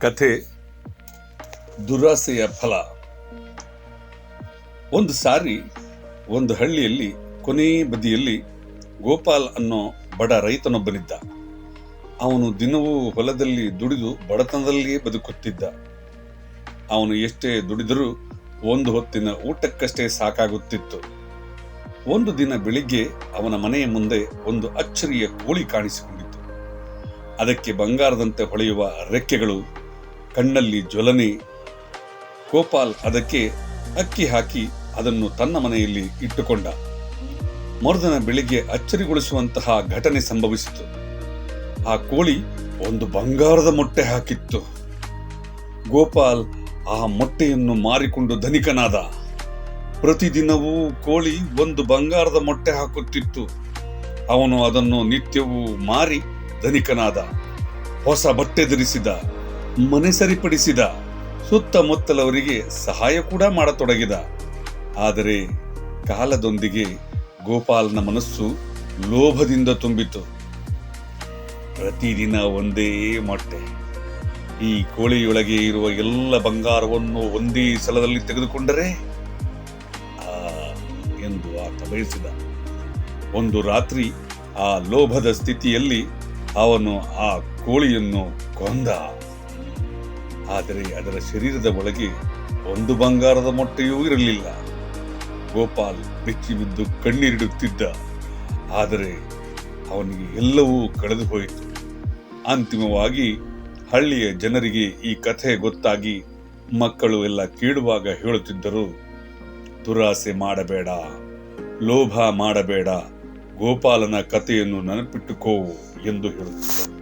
ಕಥೆ ದುರಾಸೆಯ ಫಲ. ಒಂದು ಸಾರಿ ಒಂದು ಹಳ್ಳಿಯಲ್ಲಿ ಕೊನೆ ಬದಿಯಲ್ಲಿ ಗೋಪಾಲ್ ಅನ್ನೋ ಬಡ ರೈತನೊಬ್ಬನಿದ್ದ. ಅವನು ದಿನವೂ ಹೊಲದಲ್ಲಿ ದುಡಿದು ಬಡತನದಲ್ಲಿಯೇ ಬದುಕುತ್ತಿದ್ದ. ಅವನು ಎಷ್ಟೇ ದುಡಿದರೂ ಒಂದು ಹೊತ್ತಿನ ಊಟಕ್ಕಷ್ಟೇ ಸಾಕಾಗುತ್ತಿತ್ತು. ಒಂದು ದಿನ ಬೆಳಿಗ್ಗೆ ಅವನ ಮನೆಯ ಮುಂದೆ ಒಂದು ಅಚ್ಚರಿಯ ಕೋಳಿ ಕಾಣಿಸಿಕೊಂಡಿತು ಅದಕ್ಕೆ ಬಂಗಾರದಂತೆ ಹೊಳೆಯುವ ರೆಕ್ಕೆಗಳು, ಕಣ್ಣಲ್ಲಿ ಜ್ವಲನೆ, ಗೋಪಾಲ್ ಅದಕ್ಕೆ ಅಕ್ಕಿ ಹಾಕಿ ಅದನ್ನು ತನ್ನ ಮನೆಯಲ್ಲಿ ಇಟ್ಟುಕೊಂಡ. ಮರುದಿನ ಬೆಳಿಗ್ಗೆ ಅಚ್ಚರಿಗೊಳಿಸುವಂತಹ ಘಟನೆ ಸಂಭವಿಸಿತು. ಆ ಕೋಳಿ ಒಂದು ಬಂಗಾರದ ಮೊಟ್ಟೆ ಹಾಕಿತ್ತು. ಗೋಪಾಲ್ ಆ ಮೊಟ್ಟೆಯನ್ನು ಮಾರಿಕೊಂಡು ಧನಿಕನಾದ. ಪ್ರತಿದಿನವೂ ಕೋಳಿ ಒಂದು ಬಂಗಾರದ ಮೊಟ್ಟೆ ಹಾಕುತ್ತಿತ್ತು. ಅವನು ಅದನ್ನು ನಿತ್ಯವೂ ಮಾರಿ ಧನಿಕನಾದ, ಹೊಸ ಬಟ್ಟೆ ಧರಿಸಿದ ಮನೆ ಸರಿಪಡಿಸಿದ ಸುತ್ತಮುತ್ತಲವರಿಗೆ ಸಹಾಯ ಕೂಡ ಮಾಡತೊಡಗಿದ. ಆದರೆ ಕಾಲದೊಂದಿಗೆ ಗೋಪಾಲನ ಮನಸ್ಸು ಲೋಭದಿಂದ ತುಂಬಿತು. ಪ್ರತಿದಿನ ಒಂದೇ ಮೊಟ್ಟೆ. ಈ ಕೋಳಿಯೊಳಗೆ ಇರುವ ಎಲ್ಲ ಬಂಗಾರವನ್ನು ಒಂದೇ ಸಲದಲ್ಲಿ ತೆಗೆದುಕೊಂಡರೆ ಎಂದು ಆತ ಬಯಸಿದ. ಒಂದು ರಾತ್ರಿ ಆ ಲೋಭದ ಸ್ಥಿತಿಯಲ್ಲಿ ಅವನು ಆ ಕೋಳಿಯನ್ನು ಕೊಂದ. ಆದರೆ ಅದರ ಶರೀರದ ಒಳಗೆ ಒಂದು ಬಂಗಾರದ ಮೊಟ್ಟೆಯೂ ಇರಲಿಲ್ಲ. ಗೋಪಾಲ್ ಬೆಚ್ಚಿ ಬಿದ್ದು ಕಣ್ಣೀರಿಡುತ್ತಿದ್ದ. ಆದರೆ ಅವನಿಗೆ ಎಲ್ಲವೂ ಕಳೆದು ಹೋಯಿತು. ಅಂತಿಮವಾಗಿ ಹಳ್ಳಿಯ ಜನರಿಗೆ ಈ ಕಥೆ ಗೊತ್ತಾಗಿ ಮಕ್ಕಳು ಎಲ್ಲ ಕೇಳುವಾಗ ಹೇಳುತ್ತಿದ್ದರು, ದುರಾಸೆ ಮಾಡಬೇಡ, ಲೋಭ ಮಾಡಬೇಡ ಗೋಪಾಲನ ಕಥೆಯನ್ನು ನೆನಪಿಟ್ಟುಕೋ ಎಂದು ಹೇಳುತ್ತಿದ್ದರು.